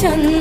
çın